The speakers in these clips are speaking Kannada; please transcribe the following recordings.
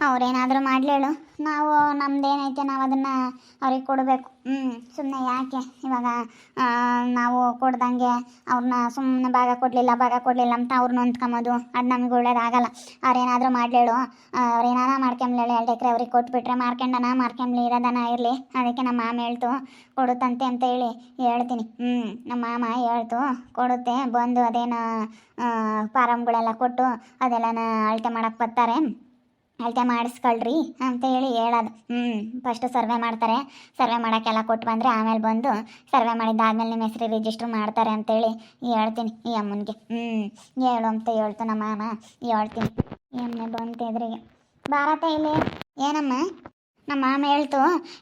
ಅವ್ರೇನಾದರೂ ಮಾಡಲೇಳು ನಾವು ನಮ್ದೇನೈತೆ ನಾವು ಅದನ್ನು ಅವ್ರಿಗೆ ಕೊಡಬೇಕು. ಹ್ಞೂ ಸುಮ್ಮನೆ ಯಾಕೆ? ಇವಾಗ ನಾವು ಕೊಡ್ದಂಗೆ ಅವ್ರನ್ನ ಸುಮ್ಮನೆ ಭಾಗ ಕೊಡಲಿಲ್ಲ ಭಾಗ ಕೊಡಲಿಲ್ಲ ಅಂತ ಅವ್ರನ್ನ ಹೊಂದ್ಕೊಂಬೋದು ಅದು ನಮ್ಗೆ ಒಳ್ಳೇದಾಗಲ್ಲ. ಅವ್ರೇನಾದರೂ ಮಾಡಲೇಳು ಅವ್ರೇನಾರ ಮಾಡ್ಕೊಂಬ್ಲೇಳು ಎರಡು ಎಕರೆ ಅವ್ರಿಗೆ ಕೊಟ್ಬಿಟ್ರೆ ಮಾರ್ಕೊಂಡನ ಮಾರ್ಕೊಂಬ್ಲಿ ಇರೋದನ ಇರಲಿ. ಅದಕ್ಕೆ ನಮ್ಮ ಮಾಮ ಹೇಳ್ತು ಕೊಡುತ್ತಂತೆ ಅಂತ ಹೇಳಿ ಹೇಳ್ತೀನಿ. ಹ್ಞೂ ನಮ್ಮ ಮಾಮ ಹೇಳ್ತು ಕೊಡುತ್ತೆ. ಬಂದು ಅದೇನು ಫಾರಮ್ಗಳೆಲ್ಲ ಕೊಟ್ಟು ಅದೆಲ್ಲನ ಅಳತೆ ಮಾಡಕ್ಕೆ ಬರ್ತಾರೆ. ಅಳತೆ ಮಾಡಿಸ್ಕೊಳ್ರಿ ಅಂತ ಹೇಳಿ ಹೇಳೋದು. ಹ್ಞೂ ಫಸ್ಟು ಸರ್ವೆ ಮಾಡ್ತಾರೆ. ಸರ್ವೆ ಮಾಡೋಕ್ಕೆಲ್ಲ ಕೊಟ್ಟು ಬಂದರೆ ಆಮೇಲೆ ಬಂದು ಸರ್ವೆ ಮಾಡಿದ್ದಾದ್ಮೇಲೆ ನಿಮ್ಮ ಹೆಸರು ರಿಜಿಸ್ಟ್ರ್ ಮಾಡ್ತಾರೆ ಅಂತೇಳಿ ಹೇಳ್ತೀನಿ. ಈ ಅಮ್ಮನಿಗೆ. ಹ್ಞೂ ಹೇಳು ಅಂತ ಹೇಳ್ತು ನಮ್ಮ ಮಾಮ. ಹೇಳ್ತೀನಿ. ಈ ಅಮ್ಮನೆ ಬಂತು ಎದುರಿಗೆ. ಭಾರತ ಇಲ್ಲಿ. ಏನಮ್ಮ? ನಮ್ಮ ಮಾಮ ಹೇಳ್ತು,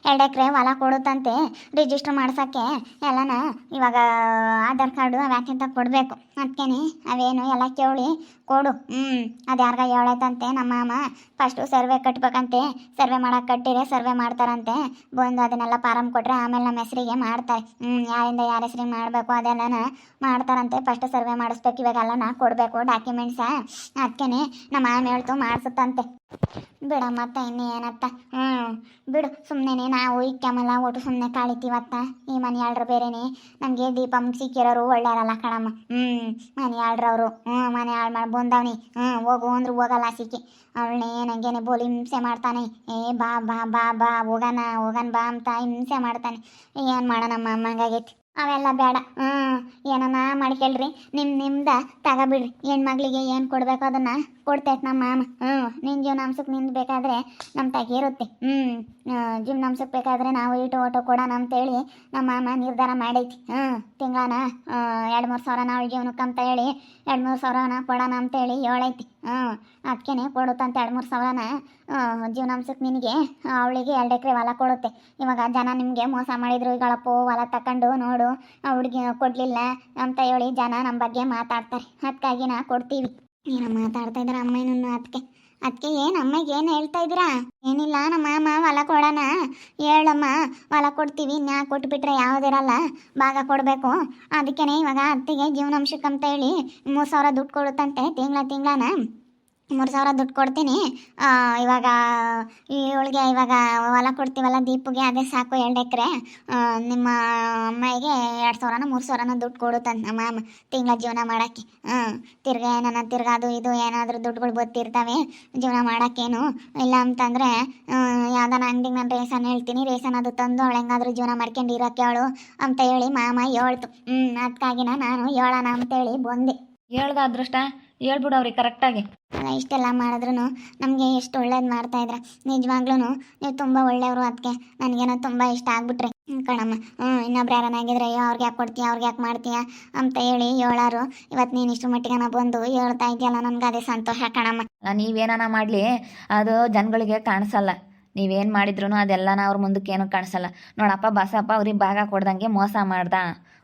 ಎರಡು ಎಕರೆ ಹೊಲ ಕೊಡುತ್ತಂತೆ ರಿಜಿಸ್ಟರ್ ಮಾಡ್ಸೋಕ್ಕೆ. ಎಲ್ಲನ ಇವಾಗ ಆಧಾರ್ ಕಾರ್ಡು ಅವ್ಯಾಕಿಂತ ಕೊಡಬೇಕು. ಅದಕ್ಕೇನೆ ಅವೇನು ಎಲ್ಲ ಕೇಳಿ, ಕೊಡು. ಹ್ಞೂ ಅದು ಯಾರ್ಗ ಹೇಳೈತಂತೆ ನಮ್ಮ ಮಾಮ. First survey ಕಟ್ಬೇಕಂತೆ. ಸರ್ವೆ ಮಾಡೋಕೆ ಕಟ್ಟಿರೆ ಸರ್ವೆ ಮಾಡ್ತಾರಂತೆ. ಬಂದು ಅದನ್ನೆಲ್ಲ ಫಾರಮ್ ಕೊಟ್ಟರೆ ಆಮೇಲೆ ನಮ್ಮ ಹೆಸರಿಗೆ ಮಾಡ್ತಾರೆ. ಹ್ಞೂ ಯಾರಿಂದ ಯಾರ ಹೆಸ್ರಿಗೆ ಮಾಡಬೇಕು ಅದೆಲ್ಲನ ಮಾಡ್ತಾರಂತೆ. ಫಸ್ಟ್ ಸರ್ವೆ ಮಾಡಿಸ್ಬೇಕು, ಇವಾಗೆಲ್ಲ ನಾ ಕೊಡಬೇಕು ಡಾಕ್ಯುಮೆಂಟ್ಸ ಅದಕ್ಕೇನೆ ನಮ್ಮ ಮಾಮ ಹೇಳ್ತು, ಮಾಡಿಸುತ್ತಂತೆ. ಬಿಡ ಮತ್ತೆ ಇನ್ನು ಏನತ್ತ ಹ್ಞೂ ಬಿಡು ಸುಮ್ಮನೆ ನಾವು ಇಕ್ಕಮಲ್ಲ ಒಟ್ಟು ಸುಮ್ಮನೆ ಕಾಳಿತೀವತ್ತ. ಈ ಮನೆ ಆಳ್ರು ಬೇರೆನೆ. ನಮಗೆ ದೀಪಂ ಸಿಕ್ಕಿರೋರು ಒಳ್ಳೆಯರಲ್ಲ ಕಣಮ್ಮ. ಹ್ಞೂ ಮನೆ ಆಳ್ರವರು. ಹ್ಞೂ ಮನೆ ಆಳ್ ಮಾಡಿ ಬಂದವನಿ. ಹ್ಞೂ ಹೋಗು ಅಂದ್ರು ಹೋಗಲ್ಲ ಸಿಕ್ಕಿ. ಅವಳನ್ನೇ ನಂಗೇನೆ ಬೋಲಿ ಹಿಂಸೆ ಮಾಡ್ತಾನೆ. ಏ, ಬಾ ಬಾ ಬಾ ಬಾ, ಹೋಗಣ ಹೋಗನ್ ಬಾ ಅಂತ ಹಿಂಸೆ ಮಾಡ್ತಾನೆ. ಏನು ಮಾಡೋಣಮ್ಮ ಅಮ್ಮಂಗಾಗೈತಿ ಅವೆಲ್ಲ ಬೇಡ ಹ್ಞೂ ಏನನ ಮಾಡ್ಕೇಳ್ರಿ. ನಿಮ್ಮ ನಿಮ್ದ ತಗೋಬಿಡ್ರಿ. ಹೆಣ್ಮಗ್ಳಿಗೆ ಏನು ಕೊಡಬೇಕು ಅದನ್ನು? ಕೊಡ್ತೈತೆ ನಮ್ಮ ಮಾಮ. ಹ್ಞೂ ನಿನ್ನ ಜೀವನಾಂಶಕ್ಕೆ ನಿಂದು ಬೇಕಾದರೆ ನಮ್ಮ ತಾಗಿ ಇರುತ್ತೆ ಹ್ಞೂ ಜೀವನಾಂಶಕ್ಕೆ ಬೇಕಾದರೆ ನಾವು ಇಟ್ಟು ಓಟೋ ಕೊಡೋಣ ಅಂತೇಳಿ ನಮ್ಮ ಮಾಮ ನಿರ್ಧಾರ ಮಾಡೈತಿ. ಹ್ಞೂ ತಿಂಗಳನ ಎರಡು ಮೂರು ಸಾವಿರ ನಾವು ಜೀವನಕ್ಕೆ ಅಂತ ಹೇಳಿ ಎರಡು ಮೂರು ಸಾವಿರನ ಕೊಡೋಣ ಅಂತೇಳಿ ಹೇಳೈತಿ. ಹ್ಞೂ ಅದಕ್ಕೇನೆ ಕೊಡುತ್ತಂತ ಎರಡು ಮೂರು ಸಾವಿರನ ಜೀವನಾಂಶಕ್ಕೆ ನಿನಗೆ ಅವಳಿಗೆ ಎರಡು ಎಕರೆ ಹೊಲ ಕೊಡುತ್ತೆ. ಇವಾಗ ಜನ ನಿಮಗೆ ಮೋಸ ಮಾಡಿದ್ರು, ಈಗಳಪ್ಪೋ ಹೊಲ ತಕೊಂಡು ನೋಡು ಹುಡುಗಿ ಕೊಡಲಿಲ್ಲ ಅಂತ ಹೇಳಿ ಜನ ನಮ್ಮ ಬಗ್ಗೆ ಮಾತಾಡ್ತಾರೆ. ಅದಕ್ಕಾಗಿ ನಾ ಕೊಡ್ತೀವಿ. ಏನೋ ಮಾತಾಡ್ತಾ ಇದ್ದಾರೆ ಅಮ್ಮನನ್ನು ಅದಕ್ಕೆ ಅದಕ್ಕೆ ಏನು ಅಮ್ಮಗೆ ಏನು ಹೇಳ್ತಾ ಇದ್ದೀರಾ? ಏನಿಲ್ಲ, ನಮ್ಮ ಮಾಮ ಹೊಲ ಕೊಡೋಣ. ಹೇಳಮ್ಮ, ಹೊಲ ಕೊಡ್ತೀವಿ ಇನ್ಯಾ ಕೊಟ್ಬಿಟ್ರೆ ಯಾವುದಿರಲ್ಲ, ಭಾಗ ಕೊಡಬೇಕು. ಅದಕ್ಕೇನೆ ಇವಾಗ ಅತ್ತಿಗೆ ಜೀವನಾಂಶಕ್ಕೆ ಅಂತ ಹೇಳಿ ಮೂರು ಸಾವಿರ ದುಡ್ಡು ಕೊಡುತ್ತಂತೆ ತಿಂಗಳ ತಿಂಗಳನ. ಮೂರು ಸಾವಿರ ದುಡ್ಡು ಕೊಡ್ತೀನಿ. ಇವಾಗ ಇವಳಿಗೆ ಇವಾಗ ಹೊಲ ಕೊಡ್ತೀವಲ್ಲ ದೀಪಿಗೆ, ಅದೇ ಸಾಕು ಎರಡು ಎಕರೆ. ನಿಮ್ಮ ಅಮ್ಮಾಯಿಗೆ ಎರಡು ಸಾವಿರನ, ಮೂರು ಸಾವಿರನ ದುಡ್ಡು ಕೊಡುತ್ತಂತ ಮಾಮ ತಿಂಗಳ ಜೀವನ ಮಾಡೋಕ್ಕೆ. ಹಾಂ ತಿರ್ಗಾ ಏನಾನ ತಿರ್ಗಾ ಅದು ಇದು ಏನಾದರೂ ದುಡ್ಡುಗಳು ಗೊತ್ತಿರ್ತವೆ ಜೀವನ ಮಾಡೋಕ್ಕೇನು. ಇಲ್ಲ ಅಂತಂದರೆ ಯಾವ್ದಾನ ಅಂಗಡಿಗೆ ನಾನು ರೇಷನ್ ಹೇಳ್ತೀನಿ, ರೇಷನ್ ಅದು ತಂದು ಅವಳು ಹೆಂಗಾದ್ರೂ ಜೀವನ ಮಾಡ್ಕೊಂಡು ಇರೋಕ್ಕೆ ಅವಳು ಅಂತ ಹೇಳಿ ಮಾಮ ಹೇಳ್ತು. ಹ್ಞೂ ಅದಕ್ಕಾಗಿನ ನಾನು ಹೇಳೋಣ ಅಂತೇಳಿ ಬಂದೆ. ಹೇಳ್ದ ಅದೃಷ್ಟ? ಹೇಳ್ಬಿಡು ಅವ್ರಿಗೆ ಕರೆಕ್ಟಾಗಿ. ಇಷ್ಟೆಲ್ಲ ಮಾಡಿದ್ರು ನಮಗೆ ಎಷ್ಟು ಒಳ್ಳೇದು ಮಾಡ್ತಾ ಇದ್ರ. ನಿಜವಾಗ್ಲೂ ನೀವು ತುಂಬ ಒಳ್ಳೆಯವರು ಅದಕ್ಕೆ ನನಗೇನೋ ತುಂಬ ಇಷ್ಟ ಆಗ್ಬಿಟ್ರಿ. ಕಣಮ್ಮ. ಹ್ಞೂ ಇನ್ನೊಬ್ರು ಯಾರನ್ನಾಗಿದ್ರೆ ಅಯ್ಯೋ ಅವ್ರಿಗೆ ಯಾಕೆ ಕೊಡ್ತೀಯ ಅವ್ರಿಗೆ ಯಾಕೆ ಮಾಡ್ತೀಯ ಅಂತ ಹೇಳಿ ಹೇಳಾರು. ಇವತ್ತು ನೀನು ಇಷ್ಟು ಮಟ್ಟಿಗೆ ಬಂದು ಹೇಳ್ತಾ ಇದೆಯಲ್ಲ ನನಗೆ ಅದೇ ಸಂತೋಷ ಕಣಮ್ಮ. ನೀವೇನ ಮಾಡಲಿ ಅದು ಜನಗಳಿಗೆ ಕಾಣಿಸಲ್ಲ. ನೀವೇನು ಮಾಡಿದ್ರು ಅದೆಲ್ಲನ ಅವ್ರ ಮುಂದಕ್ಕೆ ಏನೂ ಕಾಣಿಸಲ್ಲ. ನೋಡಪ್ಪ ಬಸಪ್ಪ ಅವ್ರಿಗೆ ಭಾಗ ಕೊಡ್ದಂಗೆ ಮೋಸ ಮಾಡ್ದ.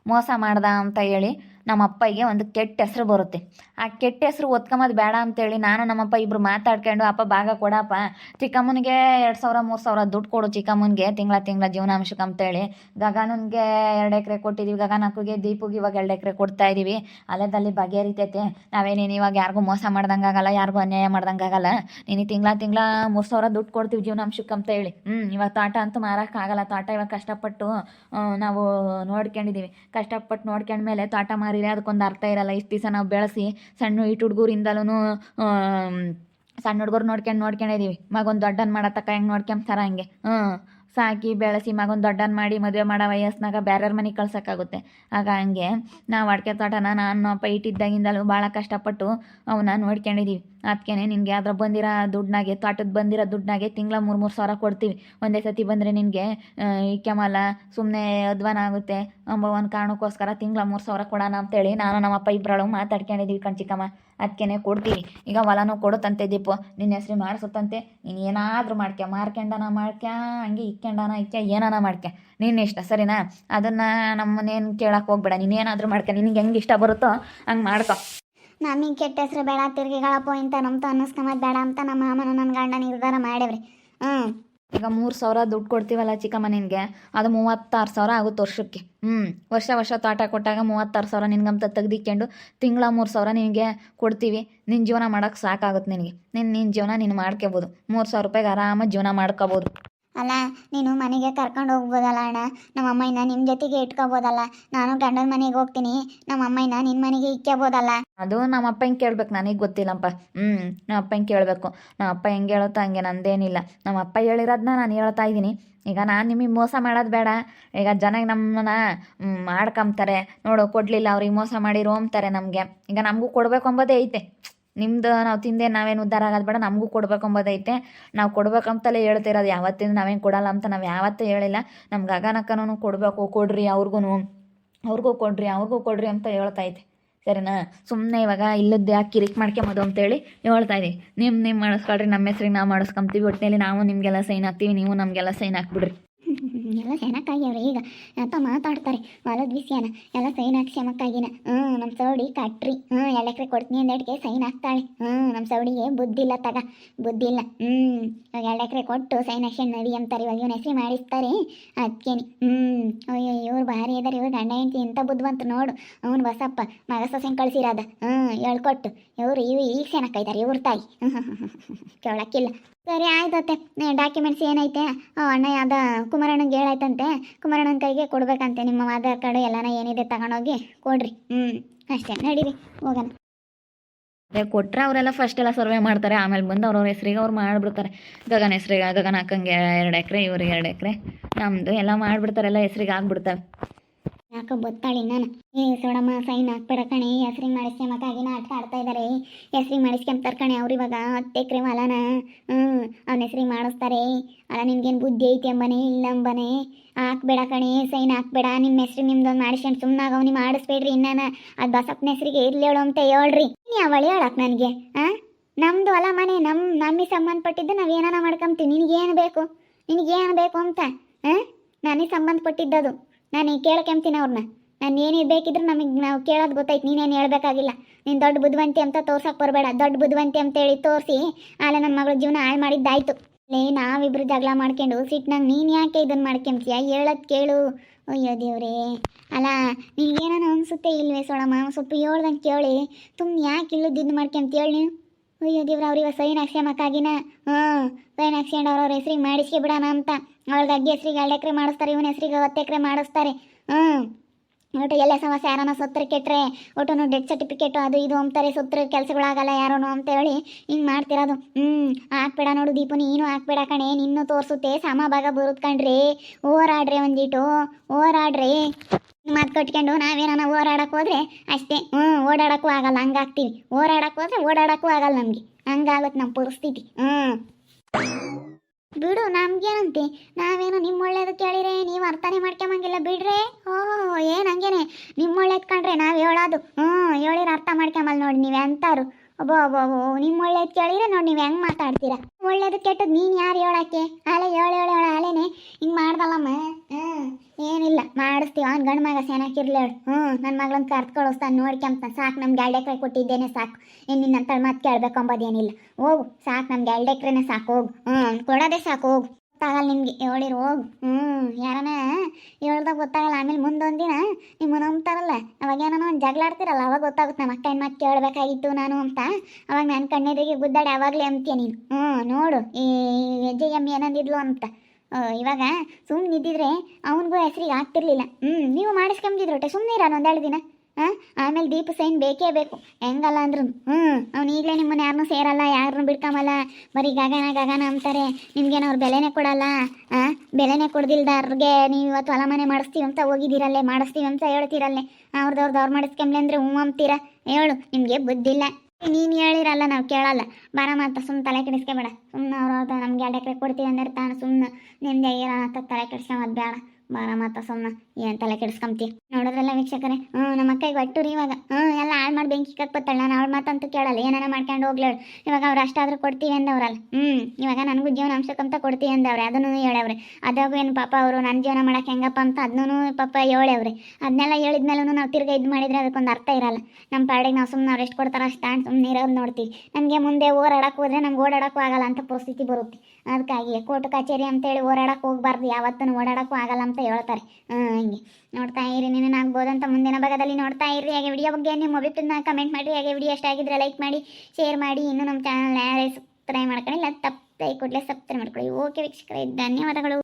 ಮೋಸ ಮಾಡ್ದ ಅಂತ ಹೇಳಿ ನಮ್ಮ ಅಪ್ಪಗೆ ಒಂದು ಕೆಟ್ಟ ಹೆಸರು ಬರುತ್ತೆ. ಆ ಕೆಟ್ಟ ಹೆಸರು ಒತ್ಕೊಂಬದು ಬೇಡ ಅಂತೇಳಿ ನಾನು ನಮ್ಮಪ್ಪ ಇಬ್ರು ಮಾತಾಡ್ಕೊಂಡು, ಅಪ್ಪ, ಭಾಗ ಕೊಡಪ್ಪ. ಚಿಕ್ಕಮ್ಮನಿಗೆ ಎರಡು ಸಾವಿರ, ಮೂರು ಸಾವಿರ ದುಡ್ಡು ಕೊಡು ಚಿಕ್ಕಮ್ಮನಿಗೆ, ತಿಂಗಳ ತಿಂಗಳ ಜೀವನಾಂಶಕ್ಕೆ ಅಂತೇಳಿ. ಗಗನನ್ಗೆ ಎರಡು ಎಕರೆ ಕೊಟ್ಟಿದ್ದೀವಿ ಗಗನಕ್ಕುಗೆ ದೀಪಿಗೆ ಇವಾಗ ಎರಡು ಎಕರೆ ಕೊಡ್ತಾ ಇದ್ದೀವಿ ಅಲೆದಲ್ಲಿ ಬಗೆಹರಿತೈತೆ. ನಾವೇನೇನು ಇವಾಗ ಯಾರಿಗೂ ಮೋಸ ಮಾಡ್ದಂಗೆ ಆಗಲ್ಲ, ಯಾರಿಗೂ ಅನ್ಯಾಯ ಮಾಡ್ದಂಗೆ ಆಗಲ್ಲ. ನೀನು ತಿಂಗಳ ತಿಂಗಳ, ಮೂರು ಸಾವಿರ ದುಡ್ಡು ಕೊಡ್ತೀವಿ ಜೀವನಾಂಶಕ್ಕೆ ಅಂತ ಹೇಳಿ ಹ್ಞೂ ಇವಾಗ ತೋಟ ಅಂತೂ ಮಾರೋಕ್ಕಾಗಲ್ಲ ತೋಟ ಇವಾಗ ಕಷ್ಟಪಟ್ಟು ನಾವು ನೋಡ್ಕೊಂಡಿದ್ದೀವಿ ಕಷ್ಟಪಟ್ಟು ನೋಡ್ಕೊಂಡ್ಮೇಲೆ ತೋಟ ಮಾರಿದ್ರೆ ಅದಕ್ಕೊಂದು ಅರ್ಥ ಇರಲ್ಲ. ಇಷ್ಟು ದಿವಸ ನಾವು ಬೆಳೆಸಿ ಸಣ್ಣ ಇಟ್ಟು ಹುಡುಗರಿಂದಲೂ ಸಣ್ಣ ಹುಡುಗರು ನೋಡ್ಕೊಂಡು ನೋಡ್ಕೊಂಡಿದ್ದೀವಿ ಮಗೊಂದು ದೊಡ್ಡನ್ ಮಾಡೋ ತಕ್ಕ ಹೆಂಗೆ ನೋಡ್ಕೊಂಬ್ತಾರ ಹಂಗೆ. ಹ್ಞೂ, ಸಾಕಿ ಬೆಳೆಸಿ ಮಗೊಂದು ದೊಡ್ಡನ್ ಮಾಡಿ ಮದುವೆ ಮಾಡೋ ವಯಸ್ಸಿನಾಗ ಬೇರೆಯವ್ರ ಮನೆಗೆ ಕಳ್ಸೋಕ್ಕಾಗುತ್ತೆ. ಆಗ ಹಂಗೆ ನಾವು ಅಡಿಕೆ ತೋಟನ ನಾನು ಅಪ್ಪ ಇಟ್ಟಿದ್ದಾಗಿಂದಲೂ ಭಾಳ ಕಷ್ಟಪಟ್ಟು ಅವನ್ನ ನೋಡ್ಕೊಂಡಿದ್ದೀವಿ ಅದಕ್ಕೆ ನಿನಗೆ ಅದ್ರ ಬಂದಿರೋ ದುಡ್ಡನಾಗೆ ತೋಟದ ಬಂದಿರೋ ದುಡ್ಡನಾಗೆ ತಿಂಗಳ ಮೂರು ಮೂರು ಸಾವಿರ ಕೊಡ್ತೀವಿ. ಒಂದೇ ಸತಿ ಬಂದರೆ ನಿನಗೆ ಇಕ್ಕೆಮಲ್ಲ ಸುಮ್ಮನೆ ಅಧ್ವಾನ ಆಗುತ್ತೆ. ಅಂಬ ಒಂದು ಕಾರಣಕ್ಕೋಸ್ಕರ ತಿಂಗಳ ಮೂರು ಸಾವಿರ ಕೊಡೋಣ ಅಂತೇಳಿ ನಾನು ನಮ್ಮಪ್ಪ ಇಬ್ಬರೊಳಗೆ ಮಾತಾಡ್ಕೊಂಡಿದ್ದೀವಿ ಕಣ್ಚಿಕಮ್ಮ ಅದಕ್ಕೇನೆ ಕೊಡ್ತೀವಿ. ಈಗ ಹೊಲನೂ ಕೊಡುತ್ತಂತೆ ದೀಪು. ನಿನ್ನ ಹೆಸ್ರು ಮಾಡಿಸುತ್ತಂತೆ ನೀನು ಏನಾದರೂ ಮಾಡ್ಕೆ ಮಾರ್ಕೊಂಡನ ಮಾಡ್ಕ್ಯಾ, ಹಂಗೆ ಇಕ್ಕೊಂಡನ ಇಕ್ಕ ಏನಾನ ಮಾಡ್ಕೆ ನಿನ್ನ ಇಷ್ಟ, ಸರಿನಾ? ಅದನ್ನು ನಮ್ಮನ್ನೇನು ಕೇಳೋಕೆ ಹೋಗ್ಬೇಡ. ನೀನೇನಾದರೂ ಮಾಡ್ಕ ನಿನಗೆ ಹೆಂಗೆ ಇಷ್ಟ ಬರುತ್ತೋ ಹಂಗೆ ಮಾಡ್ಕೊ. ನಮಗೆ ಕೆಟ್ಟ ಹೆಸರು ಬೇಡ ತಿರ್ಗಿಗಳಪ್ಪ ಇಂತ ನಮ್ದು ಅನ್ನಿಸ್ಕೊಂಬದ್ ಬೇಡ ಅಂತ ನಮ್ಮ ಮಾಮನ ನನ್ನ ಗಂಡ ನಿರ್ಧಾರ ಮಾಡ್ಯವ್ರಿ ಹ್ಞೂ ಈಗ ಮೂರು ಸಾವಿರ ದುಡ್ಡು ಕೊಡ್ತೀವಲ್ಲ ಚಿಕ್ಕಮ್ಮ ನಿನಗೆ, ಅದು ಮೂವತ್ತಾರು ಸಾವಿರ ಆಗುತ್ತೆ ವರ್ಷಕ್ಕೆ. ಹ್ಞೂ ವರ್ಷ ವರ್ಷ ತಾಟ ಕೊಟ್ಟಾಗ ಮೂವತ್ತಾರು ಸಾವಿರ ನಿನ್ಗಂತ ತೆಗ್ದಿಕ್ಕೊಂಡು ತಿಂಗಳ ಮೂರು ಸಾವಿರ ನಿನಗೆ ಕೊಡ್ತೀವಿ. ನಿನ್ನ ಜೀವನ ಮಾಡೋಕ್ಕೆ ಸಾಕಾಗುತ್ತೆ ನಿನಗೆ. ನಿನ್ನ ನಿನ್ನ ಜೀವನ ನೀನು ಮಾಡ್ಕೋಬೋದು. ಮೂರು ಸಾವಿರ ರೂಪಾಯಿಗೆ ಆರಾಮಾಗಿ ಜೀವನ ಮಾಡ್ಕೋಬೋದು. ಅಲ್ಲ, ನೀನು ಮನೆಗೆ ಕರ್ಕೊಂಡು ಹೋಗ್ಬೋದಲ್ಲ ಅಣ್ಣ. ನಮ್ಮ ಅಮ್ಮಯ್ಯನ ನಿಮ್ಮ ಜೊತೆಗೆ ಇಟ್ಕೋಬೋದಲ್ಲ. ನಾನು ಗಂಡನ ಮನೆಗೆ ಹೋಗ್ತೀನಿ. ನಮ್ಮ ಅಮ್ಮಯ್ಯನ ನಿನ್ನ ಮನೆಗೆ ಇಕ್ಕೋಬೋದಲ್ಲ. ಅದು ನಮ್ಮ ಅಪ್ಪ ಕೇಳ್ಬೇಕು ನನಗೆ ಗೊತ್ತಿಲ್ಲಪ್ಪ. ಹ್ಞೂ ನಮ್ಮ ಅಪ್ಪ ಹಿಂಗೆ ಕೇಳಬೇಕು. ನಮ್ಮ ಅಪ್ಪ ಹೆಂಗೆ ಹೇಳುತ್ತೋ ಹಂಗೆ ನಂದೇನಿಲ್ಲ. ನಮ್ಮ ಅಪ್ಪ ಹೇಳಿರೋದನ್ನ ನಾನು ಹೇಳ್ತಾ ಇದ್ದೀನಿ. ಈಗ ನಾನು ನಿಮಗೆ ಮೋಸ ಮಾಡೋದು ಬೇಡ. ಈಗ ಜನ ನಮ್ಮನ್ನ ಮಾಡ್ಕೊಂತಾರೆ ನೋಡು, ಕೊಡಲಿಲ್ಲ ಅವ್ರಿಗೆ ಮೋಸ ಮಾಡಿ ರೋಮ್ತಾರೆ ನಮಗೆ. ಈಗ ನಮಗೂ ಕೊಡಬೇಕು ಅಂಬೋದೇ ಐತೆ. ನಿಮ್ದು ನಾವು ತಿಂದೆ ನಾವೇನು ಉದ್ಧಾರ ಆಗೋದು ಬೇಡ, ನಮಗೂ ಕೊಡ್ಬೇಕು ಅಂಬೋದೈತೆ ನಾವು ಕೊಡ್ಬೇಕಂತಲೇ ಹೇಳ್ತಿರೋದು ಯಾವತ್ತಿಂದ ನಾವೇನು ಕೊಡಲ್ಲ ಅಂತ ನಾವು ಯಾವತ್ತೂ ಹೇಳಿಲ್ಲ. ನಮ್ಮ ಅಗನಕ್ಕನೂ ಕೊಡಬೇಕು, ಕೊಡ್ರಿ ಅವ್ರಿಗೂ ಅವ್ರಿಗೂ ಕೊಡ್ರಿ ಅವ್ರಿಗೂ ಕೊಡ್ರಿ ಅಂತ ಹೇಳ್ತೈತೆ ಸರಿನಾ? ಸುಮ್ಮನೆ ಇವಾಗ ಇಲ್ಲದ್ದು, ಯಾಕೆ ಕಿರಿಕ್ ಮಾಡ್ಕೊಂಬೋದು ಅಂತೇಳಿ ಹೇಳ್ತಾ ಇದ್ದೀವಿ ನಿಮ್ಮ ನಿಮ್ಮ ಮಾಡಿಸ್ಕೊಳ್ರಿ ನಮ್ಮ ಹೆಸ್ರಿಗೆ ನಾವು ಮಾಡಿಸ್ಕೊಂತೀವಿ. ಒಟ್ಟಿನಲ್ಲಿ ನಾವು ನಿಮಗೆಲ್ಲ ಸೈನ್ ಹಾಕ್ತೀವಿ, ನೀವು ನಮಗೆಲ್ಲ ಸೈನ್ ಹಾಕ್ಬಿಡ್ರಿ. ಎಲ್ಲ ಸೈನಕ್ಕಾಗ್ಯವ್ರೆ ಈಗ. ಅಂತ ಮಾತಾಡ್ತಾರೆ, ಹೊಲದ ವಿಷಯನ. ಎಲ್ಲ ಸೈನ್ ಹಾಕಿ ಶಮಕ್ಕಾಗಿನ ಹ್ಞೂ ನಮ್ಮ ಸೌಡಿ ಕಟ್ರಿ. ಹ್ಞೂ ಎಕರೆ ಕೊಡ್ತೀನಿ ಅಂದೇಟ್ಗೆ ಸೈನ್ ಹಾಕ್ತಾಳೆ. ಹ್ಞೂ ನಮ್ಮ ಸೌಡಿಗೆ ಬುದ್ಧಿ ಇಲ್ಲ ತಗ. ಬುದ್ಧಿ ಇಲ್ಲ. ಹ್ಞೂ ಇವಾಗ ಎರಡು ಎಕರೆ ಕೊಟ್ಟು ಸೈನ್ ಹಾಕ್ಸ್ಕೊಂಡು ನಡಿ ಅಂತಾರೆ. ಇವಾಗ ಇವನ ಹೆಸರು ಮಾಡಿಸ್ತಾರೆ ಅದಕ್ಕೇನೆ ಹ್ಞೂ, ಅಯ್ಯೋ, ಇವ್ರು ಭಾರಿ ಇದಾರೆ. ಇವ್ರು ಗಂಡ ಹೆಂಡ್ತಿ ಇಂಥ ಬುದ್ಧಿವಂತ ನೋಡು. ಅವನು ಬಸಪ್ಪ ಮಗ ಸೊಸೆನ್ ಕಳಿಸಿರೋದ. ಹ್ಞೂ, ಹೇಳ್ಕೊಟ್ಟು. ಇವ್ರು ಇವು ಈಗ ಇದ್ದಾರೆ ಇವ್ರ ತಾಯಿ. ಕೇಳಕ್ಕಿಲ್ಲ. ಸರಿ ಆಯ್ತತ್ತೆ ಡಾಕ್ಯುಮೆಂಟ್ಸ್ ಏನೈತೆ? ಅಣ್ಣ ಯಾವ್ದು ಕುಮಾರಣ್ಣಂಗೆ ಹೇಳಾಯ್ತಂತೆ ಕುಮಾರಣ್ಣನ ಕೈಗೆ ಕೊಡ್ಬೇಕಂತೆ. ನಿಮ್ಮ ಆಧಾರ್ ಕಾರ್ಡ್ ಎಲ್ಲಾನ ಏನಿದೆ ತಗೊಂಡೋಗಿ ಕೊಡ್ರಿ. ಹ್ಞೂ ಅಷ್ಟೇ. ನಡೀರಿ, ಹೋಗೋಣ. ಅದೇ ಕೊಟ್ಟರೆ ಅವರೆಲ್ಲ ಫಸ್ಟ್ ಎಲ್ಲ ಸರ್ವೆ ಮಾಡ್ತಾರೆ. ಆಮೇಲೆ ಬಂದು ಅವ್ರವ್ರ ಹೆಸ್ರಿಗೆ ಅವ್ರು ಮಾಡಿಬಿಡ್ತಾರೆ. ಗಗನ ಹೆಸ್ರಿಗೆ, ಗಗನ ಹಾಕಂಗೆ ಎರಡು ಎಕರೆ, ಇವ್ರಿಗೆ ಎರಡು ಎಕರೆ. ನಮ್ಮದು ಎಲ್ಲ ಮಾಡಿಬಿಡ್ತಾರೆ, ಎಲ್ಲ ಹೆಸ್ರಿಗೆ ಆಗ್ಬಿಡ್ತವೆ. ಯಾಕೋ ಗೊತ್ತಾಳಿ ನಾನು. ಏ, ಸೋಡಮ್ಮ, ಸೈನ್ ಹಾಕ್ಬೇಡ ಕಣೆ. ಹೆಸ್ರಿಗೆ ಮಾಡಿಸ್ಕೊಂಬಕ್ಕಾಗಿ ಆಟ ಆಡ್ತಾ ಇದ್ದಾರೆ ಹೆಸ್ರಿಗೆ ಮಾಡಿಸ್ಕೊಂತಾರೆ ಕಣೆ ಅವ್ರು ಇವಾಗ. ಹತ್ತು ಎಕರೆ ಹೊಲನ ಹ್ಞೂ ಅವ್ನ ಹೆಸ್ರಿಗೆ ಮಾಡಿಸ್ತಾರೆ. ಅಲ್ಲ ನಿನ್ಗೇನು ಬುದ್ಧಿ ಐತಿ ಇಲ್ಲ ಅಂಬನೆ? ಹಾಕ್ಬೇಡ ಕಣೆ, ಸೈನ್ ಹಾಕ್ಬೇಡ. ನಿಮ್ಮ ಹೆಸ್ರಿಗೆ ನಿಮ್ದೊಂದು ಮಾಡಿಸ್ಕೊಂಡು ಸುಮ್ಮನೆ ಅವ್ನಿಗೆ ಮಾಡಿಸ್ಬೇಡ್ರಿ ಇನ್ನಾನ ಅದು ಬಸಪ್ಪನ ಹೆಸ್ರಿಗೆ ಇರ್ಲಿ ಹೇಳು ಅಂತ ಹೇಳ್ರಿ. ಯಾವಳಿ ಹೇಳಕ್ ನನಗೆ ಹಾಂ ನಮ್ಮದು ಹೊಲ ಮನೆ ನಮ್ಮ ನಮಗೆ ಸಂಬಂಧಪಟ್ಟಿದ್ದು ನಾವು ಏನಾನ ಮಾಡ್ಕೊಂತೀವಿ. ನಿನಗೇನು ಬೇಕು? ನಿನಗೇನು ಬೇಕು ಅಂತ ಹಾಂ ನನಗೆ ಸಂಬಂಧಪಟ್ಟಿದ್ದದು. ನಾನು ಕೇಳ್ಕೊಂತೀನಿ ಅವ್ರನ್ನ ನಾನು ಏನಿದು ಬೇಕಿದ್ರು ನಮಗೆ ನಾವು ಕೇಳೋದು ಗೊತ್ತಾಯ್ತು ನೀನೇನು ಹೇಳ್ಬೇಕಾಗಿಲ್ಲ. ನೀನು ದೊಡ್ಡ ಬುದ್ಧಿವಂತಿ ಅಂತ ತೋರ್ಸಕ್ಕೆ ಬರಬೇಡ. ದೊಡ್ಡ ಬುದ್ಧಿವಂತಿ ಅಂತೇಳಿ ತೋರಿಸಿ, ಆಲೆ ನನ್ನ ಮಗಳ ಜೀವನ ಹಾಳು ಮಾಡಿದ್ದಾಯ್ತು. ಲೇ ನಾವಿಬ್ರು ಜಗಳ ಮಾಡ್ಕೊಂಡು ಸಿಟ್ನಾಗ ನೀನು ಯಾಕೆ ಇದನ್ನು ಮಾಡ್ಕೊಂತೀಯ ಹೇಳೋದು ಕೇಳು. ಅಯ್ಯೋ ದೇವ್ರೇ. ಅಲ್ಲ ನಿನಗೇನೋ ಅನಿಸುತ್ತೆ ಇಲ್ವೇ ಸೋಳಮ್ಮ? ಸ್ವಲ್ಪ ಹೇಳ್ದಂಗೆ ಕೇಳಿ. ತುಂಬ ಯಾಕೆ ಇಲ್ಲದ್ದು ಇದು ಮಾಡ್ಕೊಂತ ಹೇಳಿ ನೀನು? ಅಯ್ಯೋ ದೇವ್ರ ಅವ್ರಿಗೆ ಸೈನ್ ಮಕ್ಕಾಗಿನ. ಹ್ಞೂ ಸೈನ್ ಹಾಕ್ಸ್ಕೊಂಡು ಅವ್ರವ್ರ ಹೆಸ್ರಿಗೆ ಮಾಡಿಸ್ಕೆ ಬಿಡೋಣ ಅಂತ. ಅವಳಿಗೆ ಅಗ್ಗಿ ಹೆಸ್ರಿಗೆ ಎರಡು ಎಕರೆ ಮಾಡಿಸ್ತಾರೆ, ಇವನ ಹೆಸ್ರಿಗೆ ಹತ್ತು ಎಕರೆ ಮಾಡಿಸ್ತಾರೆ. ಹ್ಞೂ. ಒಟ್ಟು ಎಲ್ಲ ಸಮಸ್ಯೆ ಯಾರನ್ನ ಸತ್ರ ಕೆಟ್ಟರೆ ಒಟ್ಟು ಡೆತ್ ಸರ್ಟಿಫಿಕೇಟು ಅದು ಇದು ಅಂತಾರೆ ಸತ್ರ ಕೆಲಸಗಳಾಗಲ್ಲ ಅಂತ ಹೇಳಿ ಹಿಂಗೆ ಮಾಡ್ತಿರೋದು. ಹ್ಞೂ ಹಾಕ್ಬೇಡ ನೋಡು ದೀಪು, ನೀನು ಹಾಕ್ಬೇಡ ಕಣೆ, ನಿನ್ನೂ ತೋರಿಸುತ್ತೆ, ಸಮಭಾಗ ಬರುತ್ ಕಣ್ರಿ. ಓರಾಡ್ರಿ ಒಂದಿಟ್ಟು ಓರಾಡ್ರಿ ಮಾತು ಕಟ್ಕೊಂಡು ನಾವೇನ ಓಡಾಡಕ್ಕೆ ಹೋದ್ರೆ ಅಷ್ಟೇ. ಹ್ಞೂ ಓಡಾಡೋಕ್ಕೂ ಆಗಲ್ಲ, ಹಂಗಾಗ್ತೀವಿ. ಓಡಾಡಕ್ಕೆ ಹೋದ್ರೆ ಓಡಾಡೋಕ್ಕೂ ಆಗಲ್ಲ ನಮಗೆ. ಹಂಗಾಗುತ್ತೆ ನಮ್ಮ ಪರಿಸ್ಥಿತಿ. ಹ್ಞೂ ಬಿಡು, ನಮ್ಗೇನಂತೆ? ನಾವೇನು ನಿಮ್ಮ ಒಳ್ಳೇದು ಕೇಳಿರೆ, ನೀವು ಅರ್ಥನೇ ಮಾಡ್ಕೊಂಬಂಗಿಲ್ಲ, ಬಿಡ್ರೆ? ಓ, ಏನು ಹಂಗೇನೆ? ನಿಮ್ಮ ಒಳ್ಳೇದು ಕಂಡ್ರೆ ನಾವು ಹೇಳೋದು. ಹ್ಞೂ ಹೇಳಿರ ಅರ್ಥ ಮಾಡ್ಕೊಂಬಲ್ಲ ನೋಡಿ ನೀವು ಎಂತಾರು ಒಬ್ಬ ಒಬ್ಬ ನಿಮ್ಮ ಒಳ್ಳೇದು ಕೇಳಿದ್ರೆ ನೋಡಿ ನೀವು ಹೆಂಗೆ ಮಾತಾಡ್ತೀರಾ? ಒಳ್ಳೇದು ಕೆಟ್ಟದ್ದು ನೀನು ಯಾರು ಹೇಳಕ್ಕೆ? ಅಲೆ ಹೇಳು ಹೇಳು ಹೇಳು ಅಲೆನೆ ಹಿಂಗೆ ಮಾಡ್ದಲ್ಲಮ್ಮ. ಹ್ಞೂ ಏನಿಲ್ಲ. ಮಾಡಿಸ್ತೀವಿ. ಅವ್ನು ಗಂಡು ಮಗ ಸೇನಾಕಿರ್ಲಿ ಹೇಳು. ಹ್ಞೂ ನನ್ನ ಮಗಳನ್ನ ಕಳಿಸ್ತಾನೆ ನೋಡ್ಕೊಂತ ಸಾಕು, ನಮ್ಗೆ ಎರಡು ಎಕರೆ ಕೊಟ್ಟಿದ್ದೇನೆ ಸಾಕು. ಇನ್ನು ನಿನ್ನಂತ ಮತ್ತೆ ಕೇಳಬೇಕು ಹೋಗು, ಸಾಕು ನಮ್ಮ ಎರಡು ಎಕರೆನೇ ಸಾಕು. ಹೋಗು. ಹ್ಞೂ, ಕೊಡೋದೇ ಸಾಕು. ಹೋಗು. ಗೊತ್ತಾಗಲ್ಲ ನಿಮಗೆ. ಹೇಳಿರು ಹೋಗು. ಹ್ಞೂ ಯಾರನ ಹೇಳ್ದಾಗ ಗೊತ್ತಾಗಲ್ಲ. ಆಮೇಲೆ ಮುಂದೊಂದಿನ ನಿಮ್ಮ ನಂಬ್ತಾರಲ್ಲ. ಅವಾಗ ಏನೋ ಒಂದು ಜಗಳ ಆಡ್ತಿರಲ್ಲ, ಅವಾಗ ಗೊತ್ತಾಗುತ್ತೆ ನಮ್ಮ ಅಕ್ಕನ ಮಕ್ಕ ಕೇಳಬೇಕಾಗಿತ್ತು ನಾನು ಅಂತ. ಅವಾಗ ನನ್ನ ಕಣ್ಣೆದಿಗೆ ಗುದ್ದಾಡಿ ಅವಾಗಲೇ ಅಂತೀಯ ನೀನು. ಹ್ಞೂ ನೋಡು. ಈ ಹೆಜ್ಜೆ ಎಮ್ಮಿ ಏನಂದಿದ್ಲು ಅಂತ. ಇವಾಗ ಸುಮ್ಮನಿದ್ದಿದ್ರೆ ಅವನಿಗೂ ಹೆಸ್ರಿಗೆ ಆಗ್ತಿರ್ಲಿಲ್ಲ. ಹ್ಞೂ ನೀವು ಮಾಡಿಸ್ಕೊಂಬಿದ್ರು ಸುಮ್ಮನೆ ಇರೋನು ಒಂದೆರಡು ದಿನ. ಹಾಂ ಆಮೇಲೆ ದೀಪ ಸೈನ್ ಬೇಕೇ ಬೇಕು. ಹೆಂಗಲ್ಲ ಅಂದ್ರು ಹ್ಞೂ ಅವ್ನು ಈಗಲೇ ನಿಮ್ಮನ್ನ ಯಾರನ್ನೂ ಸೇರಲ್ಲ ಯಾರನ್ನೂ ಬಿಡ್ಕೊಂಬಲ್ಲ. ಬರೀ ಗಗನ ಗಗನ ಅಂತಾರೆ. ನಿಮ್ಗೇನು ಅವ್ರು ಬೆಲೆನೇ ಕೊಡಲ್ಲ? ಹಾಂ ಬೆಲೆನೇ ಕೊಡ್ದಿಲ್ದಾರ್ಗೆ ನೀವು ಇವತ್ತು ಹೊಲ ಮನೆ ಮಾಡಿಸ್ತೀವಿ ಅಂತ ಹೋಗಿದ್ದೀರಲ್ಲೇ ಮಾಡಿಸ್ತೀವಿ ಅಂತ ಹೇಳ್ತೀರಲ್ಲೇ. ಅವ್ರದವ್ರದ್ದು ಅವ್ರು ಮಾಡಿಸ್ಕೊಂಬ್ಲಿ ಅಂದರೆ ಹ್ಞೂ ಅಂತೀರ? ಹೇಳು, ನಿಮಗೆ ಬುದ್ಧಿಲ್ಲ. ನೀನು ಹೇಳಿರಲ್ಲ, ನಾವು ಕೇಳಲ್ಲ. ಬರ ಮಾತ ಸುಮ್ಮನೆ ತಲೆ ಕೆಡಿಸ್ಕೊಬೇಡ. ಸುಮ್ಮನೆ ಅವ್ರವ್ರದ್ದು ನಮ್ಗೆ ಎರಡು ಎಕರೆ ಕೊಡ್ತೀವಿ ಅಂದ್ರೆ ತಾನು ಸುಮ್ಮನೆ ನಿಮ್ದೆ ಇರೋ ತಲೆ ಕೆಡಿಸ್ಕೊಂಬದು ಬೇಡ ಮಾತ ಸುಮ್ಮನೆ ಏನು ತಲೆ ಕೆಡಿಸ್ಕೊಂತಿ ನೋಡೋದ್ರಲ್ಲ ವೀಕ್ಷಕರೇ. ಹ್ಞೂ ನಮ್ಮ ಅಕ್ಕ ಈಗ ಇವಾಗ. ಹ್ಞೂ ಎಲ್ಲ ಹಾಳು ಮಾಡಿ ಬೆಂಕಿ ಕಕ್ಬತ್ತಾಳೆ ನಾನು ಅವಳ ಮಾತಂತೂ ಕೇಳಲ್ಲ. ಏನಾರ ಮಾಡ್ಕೊಂಡು ಹೋಗ್ಲೇಳು ಇವಾಗ ಅವ್ರು ಅಷ್ಟಾದ್ರೂ ಕೊಡ್ತೀವಿ ಅಂದವ್ರಲ್ಲ. ಹ್ಞೂ ಇವಾಗ ನನಗೂ ಜೀವನಾಂಶಕ್ಕಂತ ಕೊಡ್ತೀವಿ ಅಂದವ್ರೆ. ಅದನ್ನು ಹೇಳವ್ರೆ. ಅದಾಗೂ ಏನು ಪಾಪ ಅವರು ನನ್ನ ಜೀವನ ಮಾಡಕ್ಕೆ ಹೆಂಗಪ್ಪ ಅಂತ ಅದನ್ನೂ ಪಾಪ ಹೇಳವ್ರೆ. ಅದನ್ನೆಲ್ಲ ಹೇಳಿದ್ಮೇಲೂ ನಾವು ತಿರ್ಗಾ ಇದು ಮಾಡಿದ್ರೆ ಅದಕ್ಕೊಂದು ಅರ್ಥ ಇರಲ್ಲ. ನಮ್ಮ ಪಾಡಿಗೆ ನಾವು ಸುಮ್ಮನೆ ಅವ್ರು ಎಷ್ಟು ಕೊಡ್ತಾರೋ ಅಷ್ಟು ಅಂತ ಸುಮ್ಮನೆ ಇರೋದು ನೋಡ್ತೀವಿ. ನಮಗೆ ಮುಂದೆ ಓಡಾಡಕ್ಕೆ ಹೋದ್ರೆ ನಮ್ಗೆ ಓಡಾಡಕ್ಕೂ ಆಗಲ್ಲ ಅಂತ ಪರಿಸ್ಥಿತಿ ಬರುತ್ತೆ. ಅದಕ್ಕಾಗಿ ಕೋರ್ಟ್ ಕಚೇರಿ ಅಂತೇಳಿ ಓಡಾಡಕ್ಕೆ ಹೋಗಬಾರ್ದು. ಯಾವತ್ತೂ ಓಡಾಡಕ್ಕೂ ಆಗಲ್ಲ ಅಂತ ಹೇಳ್ತಾರೆ. ಹಂಗೆ. ನೋಡ್ತಾ ಇರಿ ನೀನು ಆಗ್ಬೋದಂತ ಮುಂದಿನ ಭಾಗದಲ್ಲಿ ನೋಡ್ತಾ ಇರಿ. ಹಾಗೆ ವಿಡಿಯೋ ಬಗ್ಗೆ ನಿಮ್ಮ ಅಭಿಪ್ರಾಯ ಕಮೆಂಟ್ ಮಾಡಿ. ಹಾಗೆ ವಿಡಿಯೋ ಇಷ್ಟ ಆಗಿದ್ರೆ ಲೈಕ್ ಮಾಡಿ ಶೇರ್ ಮಾಡಿ. ಇನ್ನೂ ನಮ್ಮ ಚಾನಲ್ ಯಾರೇ ಸಬ್ಸ್ಕ್ರೈಬ್ ಇಲ್ಲ ತಪ್ಪೇ ಕೂಡಲೇ ಸಬ್ಸ್ಕ್ರೈಬ್ ಮಾಡ್ಕೊಳ್ಳಿ. ಓಕೆ ವೀಕ್ಷಕರೇ, ಧನ್ಯವಾದಗಳು.